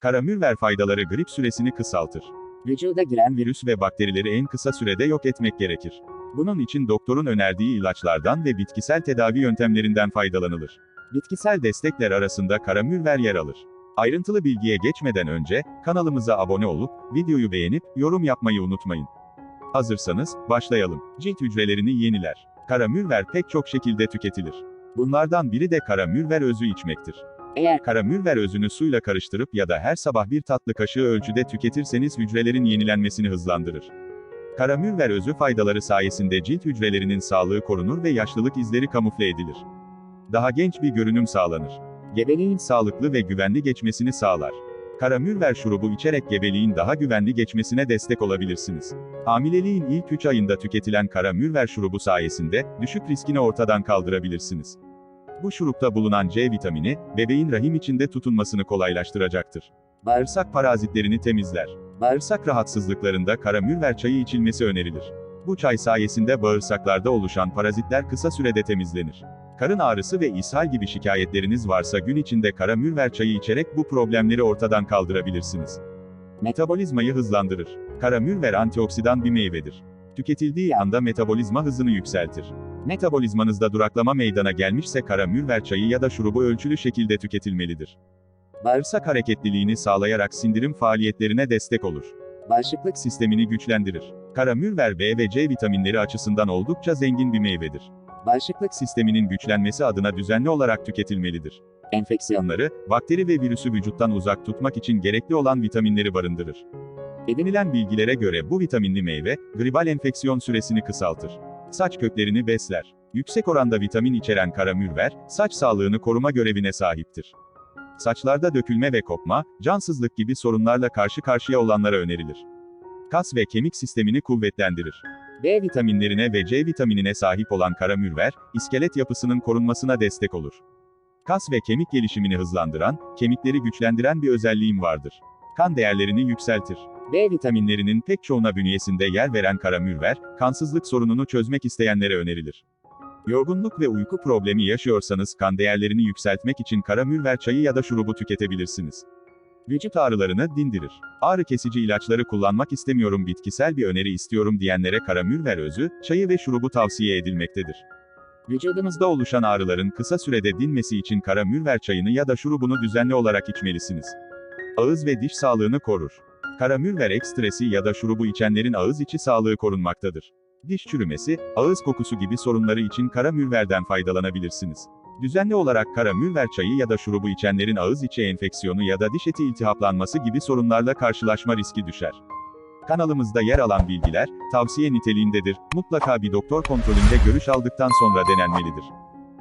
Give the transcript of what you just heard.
Karamürver faydaları grip süresini kısaltır. Vücuda giren virüs ve bakterileri en kısa sürede yok etmek gerekir. Bunun için doktorun önerdiği ilaçlardan ve bitkisel tedavi yöntemlerinden faydalanılır. Bitkisel destekler arasında karamürver yer alır. Ayrıntılı bilgiye geçmeden önce, kanalımıza abone olup, videoyu beğenip, yorum yapmayı unutmayın. Hazırsanız, başlayalım. Cilt hücrelerini yeniler. Karamürver pek çok şekilde tüketilir. Bunlardan biri de karamürver özü içmektir. Eğer Karamürver özünü suyla karıştırıp ya da her sabah bir tatlı kaşığı ölçüde tüketirseniz hücrelerin yenilenmesini hızlandırır. Karamürver özü faydaları sayesinde cilt hücrelerinin sağlığı korunur ve yaşlılık izleri kamufle edilir. Daha genç bir görünüm sağlanır. Gebeliğin sağlıklı ve güvenli geçmesini sağlar. Karamürver şurubu içerek gebeliğin daha güvenli geçmesine destek olabilirsiniz. Hamileliğin ilk 3 ayında tüketilen karamürver şurubu sayesinde düşük riskini ortadan kaldırabilirsiniz. Bu şurupta bulunan C vitamini, bebeğin rahim içinde tutunmasını kolaylaştıracaktır. Bağırsak parazitlerini temizler. Bağırsak rahatsızlıklarında karamürver çayı içilmesi önerilir. Bu çay sayesinde bağırsaklarda oluşan parazitler kısa sürede temizlenir. Karın ağrısı ve ishal gibi şikayetleriniz varsa gün içinde karamürver çayı içerek bu problemleri ortadan kaldırabilirsiniz. Metabolizmayı hızlandırır. Karamürver antioksidan bir meyvedir. Tüketildiği anda metabolizma hızını yükseltir. Metabolizmanızda duraklama meydana gelmişse karamürver çayı ya da şurubu ölçülü şekilde tüketilmelidir. Bağırsak hareketliliğini sağlayarak sindirim faaliyetlerine destek olur. bağışıklık Sistemini güçlendirir. Karamürver B ve C vitaminleri açısından oldukça zengin bir meyvedir. bağışıklık Sisteminin güçlenmesi adına düzenli olarak tüketilmelidir. enfeksiyon Onları, bakteri ve virüsü vücuttan uzak tutmak için gerekli olan vitaminleri barındırır. Edinilen bilgilere göre bu vitaminli meyve, gribal enfeksiyon süresini kısaltır. Saç köklerini besler. Yüksek oranda vitamin içeren karamürver, saç sağlığını koruma görevine sahiptir. Saçlarda dökülme ve kopma, cansızlık gibi sorunlarla karşı karşıya olanlara önerilir. Kas ve kemik sistemini kuvvetlendirir. B vitaminlerine ve C vitaminine sahip olan karamürver, iskelet yapısının korunmasına destek olur. Kas ve kemik gelişimini hızlandıran, kemikleri güçlendiren bir özelliğim vardır. Kan değerlerini yükseltir. B vitaminlerinin pek çoğuna bünyesinde yer veren karamürver, kansızlık sorununu çözmek isteyenlere önerilir. Yorgunluk ve uyku problemi yaşıyorsanız kan değerlerini yükseltmek için karamürver çayı ya da şurubu tüketebilirsiniz. Vücut ağrılarını dindirir. Ağrı kesici ilaçları kullanmak istemiyorum bitkisel bir öneri istiyorum diyenlere karamürver özü, çayı ve şurubu tavsiye edilmektedir. Vücudunuzda oluşan ağrıların kısa sürede dinmesi için karamürver çayını ya da şurubunu düzenli olarak içmelisiniz. Ağız ve diş sağlığını korur. Karamürver ekstresi ya da şurubu içenlerin ağız içi sağlığı korunmaktadır. Diş çürümesi, ağız kokusu gibi sorunları için karamürverden faydalanabilirsiniz. Düzenli olarak karamürver çayı ya da şurubu içenlerin ağız içi enfeksiyonu ya da diş eti iltihaplanması gibi sorunlarla karşılaşma riski düşer. Kanalımızda yer alan bilgiler, tavsiye niteliğindedir, mutlaka bir doktor kontrolünde görüş aldıktan sonra denenmelidir.